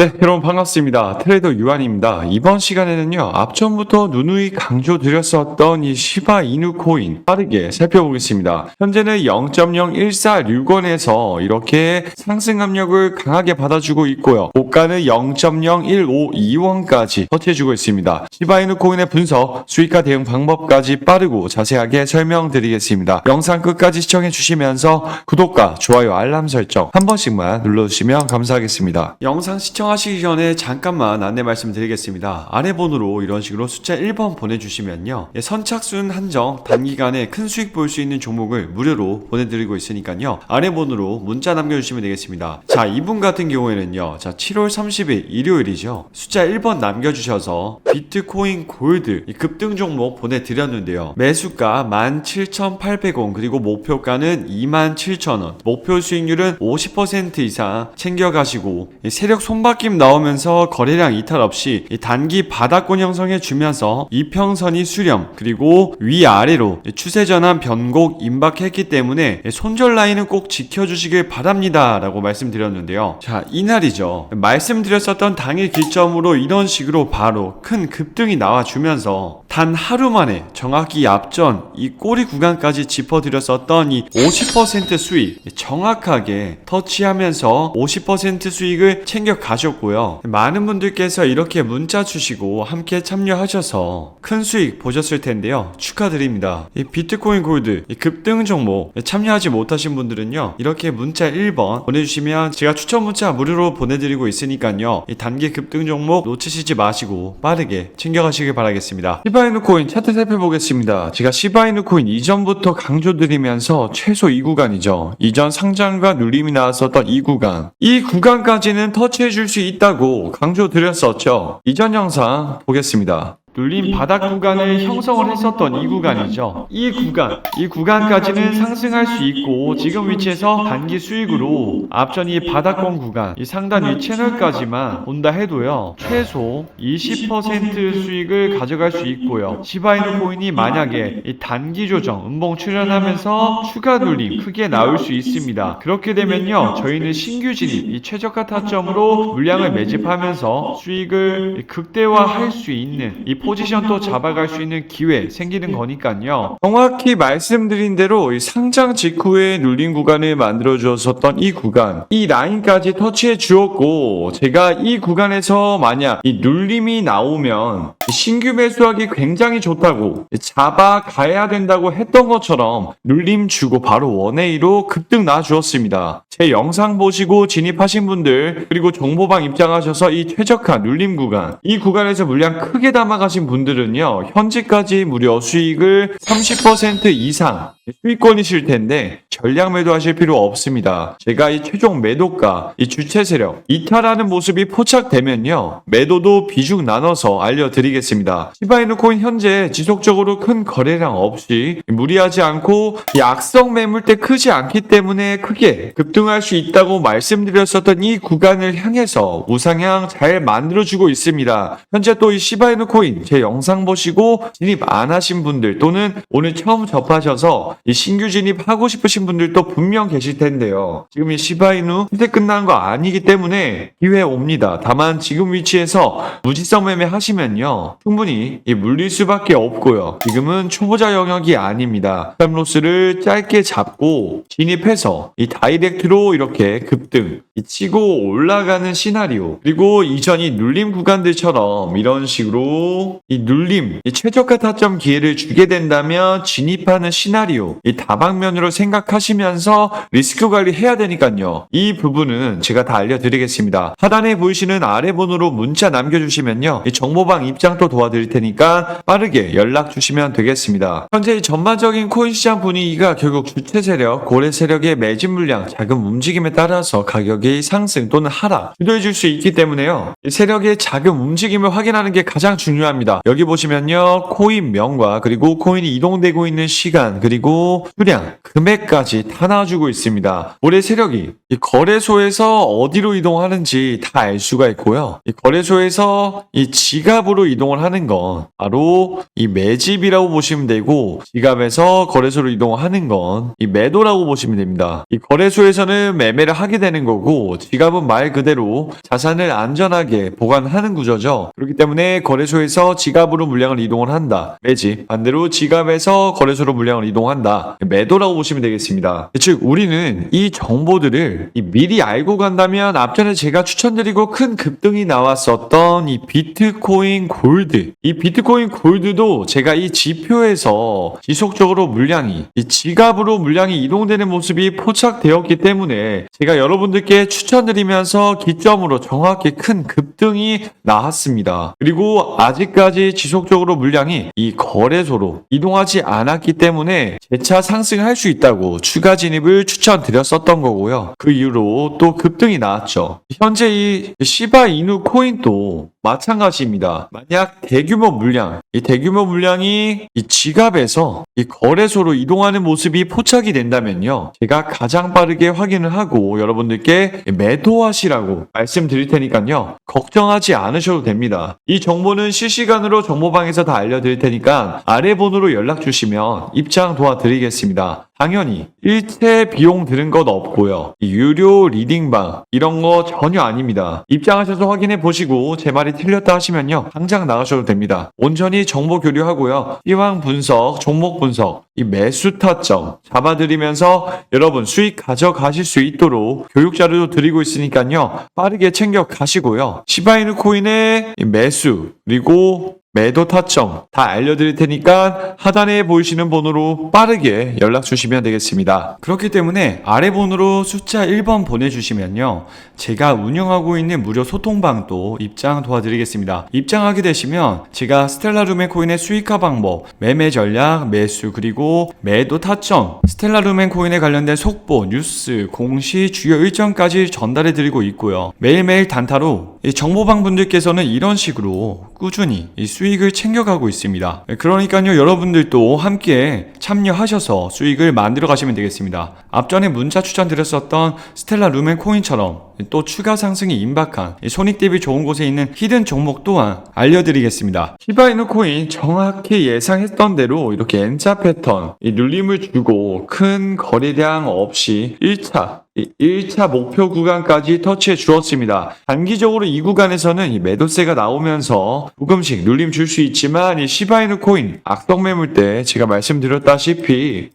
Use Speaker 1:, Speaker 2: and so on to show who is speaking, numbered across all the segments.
Speaker 1: 네, 여러분 반갑습니다. 트레이더 유한입니다. 이번 시간에는요, 앞전부터 누누이 강조드렸었던 이 시바 이누 코인 빠르게 살펴보겠습니다. 현재는 0.01461원에서 이렇게 상승 압력을 강하게 받아주고 있고요. 고가는 0.01521원까지 터치해주고 있습니다. 시바 이누 코인의 분석, 수익과 대응 방법까지 빠르고 자세하게 설명드리겠습니다. 영상 끝까지 시청해 주시면서 구독과 좋아요, 알람 설정 한 번씩만 눌러주시면 감사하겠습니다. 영상 시청 하시기 전에 잠깐만 안내 말씀드리겠습니다. 아래 번호로 이런 식으로 숫자 1번 보내주시면요. 예, 선착순 한정 단기간에 큰 수익 볼 수 있는 종목을 무료로 보내드리고 있으니까요. 아래 번호로 문자 남겨주시면 되겠습니다. 자, 이분 같은 경우에는요. 자, 7월 30일 일요일이죠. 숫자 1번 남겨주셔서 비트코인 골드 이 급등 종목 보내드렸는데요. 매수가 17,800원 그리고 목표가는 27,000원 목표 수익률은 50% 이상 챙겨가시고 이 세력 손 바뀜 나오면서 거래량 이탈 없이 이 단기 바닥권 형성해 주면서 이평선이 수렴 그리고 위아래로 이 추세 전환 변곡 임박했기 때문에 이 손절 라인은 꼭 지켜주시길 바랍니다 라고 말씀드렸는데요. 자 이날이죠. 말씀드렸었던 당일 기점으로 이런 식으로 바로 큰 급등이 나와주면서 단 하루 만에 정확히 앞전 이 꼬리 구간까지 짚어드렸었던 이 50% 수익 정확하게 터치하면서 50% 수익을 챙겨 가 셨고요. 많은 분들께서 이렇게 문자 주시고 함께 참여하셔서 큰 수익 보셨을 텐데요. 축하드립니다. 이 비트코인 골드 이 급등 종목 참여하지 못하신 분들은요. 이렇게 문자 1번 보내주시면 제가 추천 문자 무료로 보내드리고 있으니까요. 이 단기 급등 종목 놓치시지 마시고 빠르게 챙겨가시길 바라겠습니다. 시바이누 코인 차트 살펴보겠습니다. 제가 시바이누 코인 이전부터 강조드리면서 최소 이 구간이죠. 이전 상장과 눌림이 나왔었던 이 구간. 이 구간까지는 터치해 줄수 있다고 강조드렸었죠. 이전 영상 보겠습니다. 눌림 바닥 구간을 형성을 했었던 이 구간이죠. 이 구간, 이 구간까지는 상승할 수 있고 지금 위치에서 단기 수익으로 앞전 이 바닥권 구간, 이 상단 위 채널까지만 온다 해도요. 최소 20% 수익을 가져갈 수 있고요. 시바이누 코인이 만약에 이 단기 조정, 음봉 출현하면서 추가 눌림 크게 나올 수 있습니다. 그렇게 되면요. 저희는 신규 진입, 이 최저가 타점으로 물량을 매집하면서 수익을 극대화할 수 있는 이 포 지션 또 잡아갈 수 있는 기회 생기는 거니까요. 정확히 말씀드린 대로 이 상장 직후에 눌린 구간을 만들어 주었었던 이 구간, 이 라인까지 터치해 주었고, 제가 이 구간에서 만약 이 눌림이 나오면 신규 매수하기 굉장히 좋다고 잡아 가야 된다고 했던 것처럼 눌림 주고 바로 원웨이로 급등 나 주었습니다. 제 영상 보시고 진입하신 분들 그리고 정보방 입장하셔서 이 최적화 눌림 구간 이 구간에서 물량 크게 담아가신 분들은요 현재까지 무려 수익을 30% 이상 수익권이실 텐데 전량 매도하실 필요 없습니다. 제가 이 최종 매도가 이 주체 세력 이탈하는 모습이 포착되면요 매도도 비중 나눠서 알려드리겠습니다. 시바이누 코인 현재 지속적으로 큰 거래량 없이 무리하지 않고 이 악성 매물대 크지 않기 때문에 크게 급등할 수 있다고 말씀드렸었던 이 구간을 향해서 우상향 잘 만들어주고 있습니다. 현재 또 이 시바이누 코인 제 영상 보시고 진입 안 하신 분들 또는 오늘 처음 접하셔서 이 신규 진입하고 싶으신 분들도 분명 계실 텐데요. 지금 이 시바이누 시대 끝난 거 아니기 때문에 기회 옵니다. 다만 지금 위치에서 무지성 매매 하시면요. 충분히 이 물릴 수밖에 없고요. 지금은 초보자 영역이 아닙니다. 스탑로스를 짧게 잡고 진입해서 이 다이렉트로 이렇게 급등 이 치고 올라가는 시나리오 그리고 이전이 눌림 구간들처럼 이런 식으로 이 눌림 이 최저가 타점 기회를 주게 된다면 진입하는 시나리오 이 다방면으로 생각하시면서 리스크 관리 해야 되니까요. 이 부분은 제가 다 알려드리겠습니다. 하단에 보이시는 아래 번호로 문자 남겨주시면요. 이 정보방 입장도 도와드릴 테니까 빠르게 연락 주시면 되겠습니다. 현재 이 전반적인 코인 시장 분위기가 결국 주체 세력, 고래 세력의 매집 물량, 자금 움직임에 따라서 가격의 상승 또는 하락 주도해 줄 수 있기 때문에요. 이 세력의 자금 움직임을 확인하는 게 가장 중요합니다. 여기 보시면요. 코인 명과 그리고 코인이 이동되고 있는 시간 그리고 그리고 수량, 금액까지 다 나와주고 있습니다. 올해 세력이 이 거래소에서 어디로 이동하는지 다 알 수가 있고요. 이 거래소에서 이 지갑으로 이동을 하는 건 바로 이 매집이라고 보시면 되고 지갑에서 거래소로 이동하는 건 이 매도라고 보시면 됩니다. 이 거래소에서는 매매를 하게 되는 거고 지갑은 말 그대로 자산을 안전하게 보관하는 구조죠. 그렇기 때문에 거래소에서 지갑으로 물량을 이동을 한다. 매집. 반대로 지갑에서 거래소로 물량을 이동한다. 매도라고 보시면 되겠습니다. 즉 우리는 이 정보들을 이 미리 알고 간다면 앞전에 제가 추천드리고 큰 급등이 나왔었던 이 비트코인 골드. 이 비트코인 골드도 제가 이 지표에서 지속적으로 물량이 이 지갑으로 물량이 이동되는 모습이 포착되었기 때문에 제가 여러분들께 추천드리면서 기점으로 정확히 큰 급등이 나왔습니다. 그리고 아직까지 지속적으로 물량이 이 거래소로 이동하지 않았기 때문에 재차 상승할 수 있다고 추가 진입을 추천드렸었던 거고요. 그 이후로 또 급등이 나왔죠. 현재 이 시바 이누 코인도 마찬가지입니다. 만약 대규모 물량, 이 대규모 물량이 이 지갑에서 이 거래소로 이동하는 모습이 포착이 된다면요. 제가 가장 빠르게 확인을 하고 여러분들께 매도하시라고 말씀드릴 테니까요. 걱정하지 않으셔도 됩니다. 이 정보는 실시간으로 정보방에서 다 알려드릴 테니까 아래 번호로 연락 주시면 입장 도와 드리겠습니다. 당연히 일체 비용 드는 것 없고요. 이 유료 리딩방 이런 거 전혀 아닙니다. 입장하셔서 확인해 보시고 제 말이 틀렸다 하시면요. 당장 나가셔도 됩니다. 온전히 정보 교류하고요. 이왕 분석, 종목 분석, 이 매수 타점 잡아드리면서 여러분 수익 가져가실 수 있도록 교육 자료도 드리고 있으니까요. 빠르게 챙겨 가시고요. 시바이누 코인의 이 매수 그리고 매도 타점 다 알려드릴 테니까 하단에 보이시는 번호로 빠르게 연락 주시면 되겠습니다. 그렇기 때문에 아래 번호로 숫자 1번 보내주시면요. 제가 운영하고 있는 무료 소통방도 입장 도와드리겠습니다. 입장하게 되시면 제가 스텔라루멘 코인의 수익화 방법, 매매 전략, 매수 그리고 매도 타점, 스텔라루멘 코인에 관련된 속보, 뉴스, 공시, 주요 일정까지 전달해 드리고 있고요. 매일매일 단타로 이 정보방 분들께서는 이런 식으로 꾸준히 익을 챙겨가고 있습니다. 그러니까요, 여러분들도 함께 참여하셔서 수익을 만들어 가시면 되겠습니다. 앞전에 문자 추천드렸었던 스텔라 루멘 코인처럼 또 추가 상승이 임박한 이 손익 대비 좋은 곳에 있는 히든 종목 또한 알려드리겠습니다. 시바이누 코인 정확히 예상했던 대로 이렇게 N자 패턴 이 눌림을 주고 큰 거래량 없이 1차 1차 목표 구간까지 터치해 주었습니다. 단기적으로 이 구간에서는 이 매도세가 나오면서 조금씩 눌림 줄 수 있지만 이 시바이누 코인 악성 매물 때 제가 말씀드렸다시피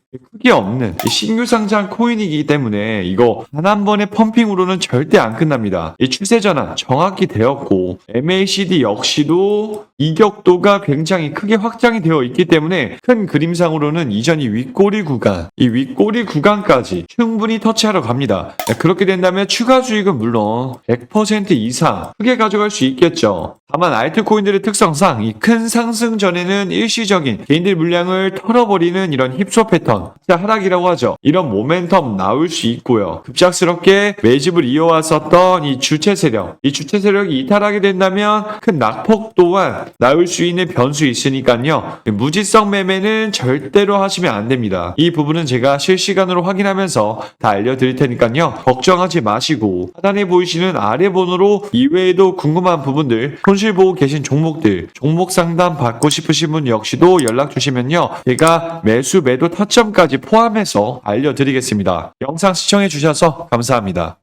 Speaker 1: 크기 없는 이 신규 상장 코인이기 때문에 이거 단 한 번의 펌핑으로는 절대 안 끝납니다. 이 추세 전환 정확히 되었고 MACD 역시도 이격도가 굉장히 크게 확장이 되어 있기 때문에 큰 그림상으로는 이전이 윗꼬리 구간, 이 윗꼬리 구간까지 충분히 터치하러 갑니다. 네, 그렇게 된다면 추가 수익은 물론 100% 이상 크게 가져갈 수 있겠죠. 다만 알트코인들의 특성상 이 큰 상승 전에는 일시적인 개인들 물량을 털어버리는 이런 힙소 패턴, 자 하락이라고 하죠. 이런 모멘텀 나올 수 있고요. 급작스럽게 매집을 이어왔었던 이 주체 세력, 이 주체 세력이 이탈하게 된다면 큰 낙폭 또한 나올 수 있는 변수 있으니까요. 무지성 매매는 절대로 하시면 안 됩니다. 이 부분은 제가 실시간으로 확인하면서 다 알려드릴 테니까요. 걱정하지 마시고 하단에 보이시는 아래 번호로 이외에도 궁금한 부분들 손실 보고 계신 종목들 종목 상담 받고 싶으신 분 역시도 연락 주시면요. 제가 매수 매도 타점까지 포함해서 알려드리겠습니다. 영상 시청해 주셔서 감사합니다.